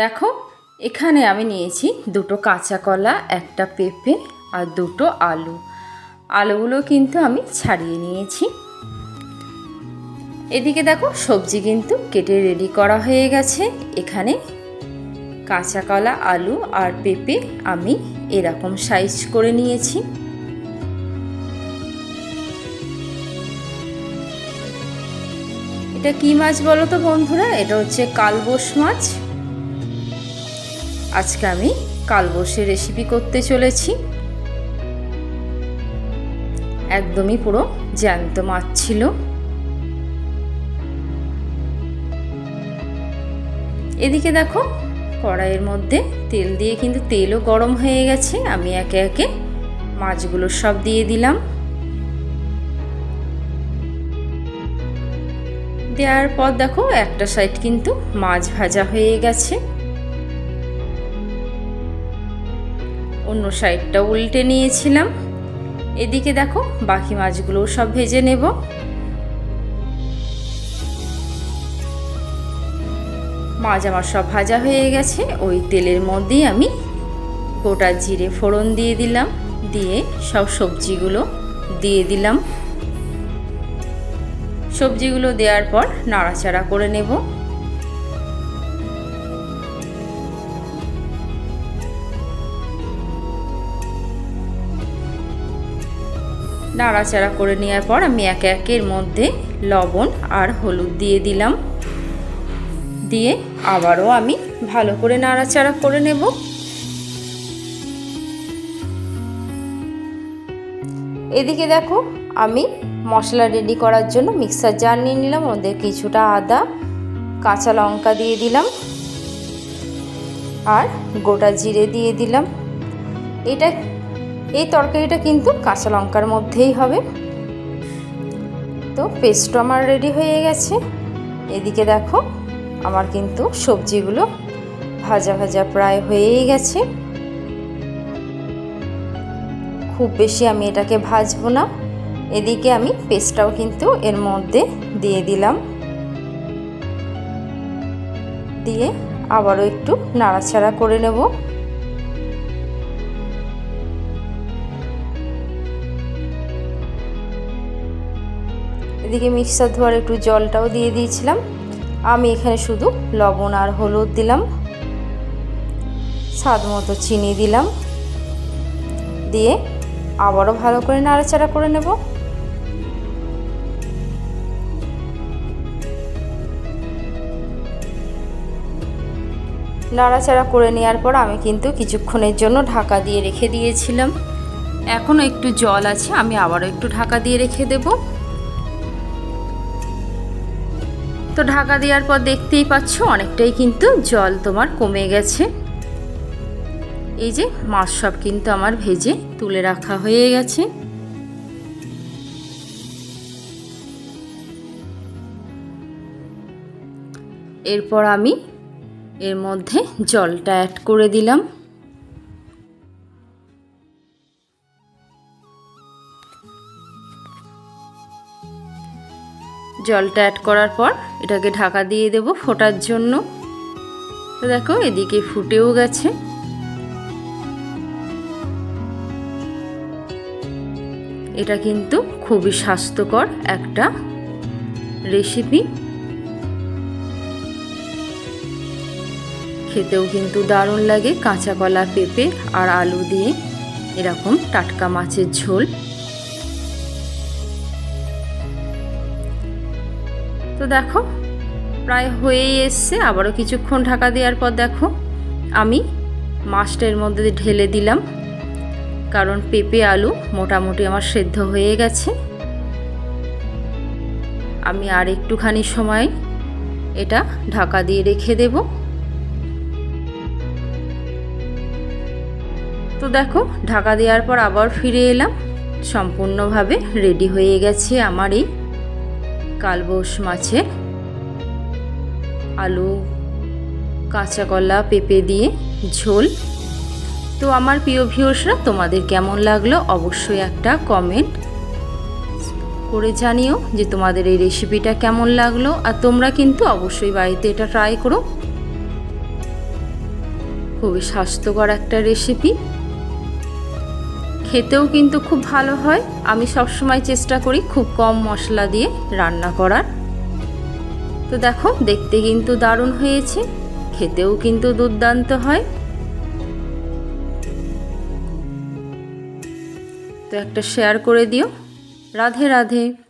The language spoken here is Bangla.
দেখো, এখানে আমি নিয়েছি দুটো কাঁচা কলা, একটা পেঁপে আর দুটো আলু। আলুগুলো কিন্তু আমি ছাড়িয়ে নিয়েছি। এদিকে দেখো, সবজি কিন্তু কেটে রেডি করা হয়ে গেছে। এখানে কাঁচা কলা, আলু আর পেঁপে আমি এরকম সাইজ করে নিয়েছি। এটা কি মাছ বলো তো বন্ধুরা? এটা হচ্ছে কালবোস মাছ। আজকে আমি কালবোসের রেসিপি করতে চলেছি। একদমই পুরো জ্যান্ত মাছ ছিল। এদিকে দেখো, কড়াইয়ের মধ্যে তেল দিয়ে কিন্তু তেলও গরম হয়ে গেছে। আমি একে একে মাছগুলো সব দিয়ে দিলাম। দেওয়ার পর দেখো, একটা সাইড কিন্তু মাছ ভাজা হয়ে গেছে। অন্য সাইডটা উল্টে নিয়েছিলাম। এদিকে দেখো, বাকি মাছগুলোও সব ভেজে নেব। মাছ আমার সব ভাজা হয়ে গেছে। ওই তেলের মধ্যেই আমি গোটা জিরে ফোড়ন দিয়ে দিলাম। দিয়ে সব সবজিগুলো দিয়ে দিলাম। সবজিগুলো দেওয়ার পর নাড়াচাড়া করে নেব। নাড়াচাড়া করে নেওয়ার পর আমি একে একের মধ্যে লবণ আর হলুদ দিয়ে দিলাম। দিয়ে আবারও আমি ভালো করে নাড়াচাড়া করে নেব। এদিকে দেখো, আমি মশলা রেডি করার জন্য মিক্সার জার নিয়ে নিলাম, ওদের কিছুটা আদা, কাঁচা লঙ্কা দিয়ে দিলাম আর গোটা জিরে দিয়ে দিলাম। এটা এই তরকারিটা কিন্তু কাঁচা লঙ্কার মধ্যেই হবে। তো পেস্টও আমার রেডি হয়ে গেছে। এদিকে দেখো, আমার কিন্তু সবজিগুলো ভাজা ভাজা প্রায় হয়েই গেছে। খুব বেশি আমি এটাকে ভাজবো না। এদিকে আমি পেস্টটাও কিন্তু এর মধ্যে দিয়ে দিলাম। দিয়ে আবারও একটু নাড়াচাড়া করে নেব। এদিকে মিক্সার ধোয়ার একটু জলটাও দিয়ে দিয়েছিলাম। আমি এখানে শুধু লবণ আর হলুদ দিলাম। স্বাদ মতো চিনি দিলাম। দিয়ে আবারও ভালো করে নাড়াচাড়া করে নেব। নাড়াচাড়া করে নেওয়ার পর আমি কিন্তু কিছুক্ষণের জন্য ঢাকা দিয়ে রেখে দিয়েছিলাম। এখনও একটু জল আছে, আমি আবারও একটু ঢাকা দিয়ে রেখে দেব। তো ঢাকা দেওয়ার পর দেখতেই পাচ্ছ অনেকটাই কিন্তু জল তোমার কমে গেছে। এই যে মাছ সব কিন্তু আমার ভেজে তুলে রাখা হয়ে গেছে। এরপর আমি এর মধ্যে জলটা অ্যাড করে দিলাম। জলটা অ্যাড করার পর এটাকে ঢাকা দিয়ে দেব ফোটার জন্য। তো দেখো, এদিকে ফুটেও গেছে। এটা কিন্তু খুবই স্বাস্থ্যকর একটা রেসিপি খেতেও কিন্তু দারুণ লাগে কাঁচা কলা পেঁপে আর আলু দিয়ে এরকম টাটকা মাছের ঝোল। দেখো, প্রায় হয়েই এসছে। আবারও কিছুক্ষণ ঢাকা দেওয়ার পর দেখো, আমি মাছটা এর মধ্যে ঢেলে দিলাম। কারণ পেঁপে, আলু মোটামুটি আমার সেদ্ধ হয়ে গেছে। আমি আর একটুখানি সময় এটা ঢাকা দিয়ে রেখে দেব। তো দেখো, ঢাকা দেওয়ার পর আবার ফিরে এলাম। সম্পূর্ণভাবে রেডি হয়ে গেছে আমার এই কালবোস মাছে আলু, কাঁচা কলা, পেঁপে দিয়ে ঝোল। তো আমার প্রিয় ভিউসরা তোমাদের কেমন লাগল অবশ্যই একটা কমেন্ট করে জানিও যে তোমাদের এই রেসিপিটা কেমন লাগল। আর তোমরা কিন্তু অবশ্যই বাড়িতে এটা ট্রাই করো। খুবই স্বাস্থ্যকর একটা রেসিপি খেতেও কিন্তু খুব ভালো হয়। আমি সবসময় চেষ্টা করি খুব কম মশলা দিয়ে রান্না করার। তো দেখো, দেখতে কিন্তু দারুণ হয়েছে। খেতেও কিন্তু দুর্দান্ত হয়। তো একটা শেয়ার করে দিও। রাধে রাধে।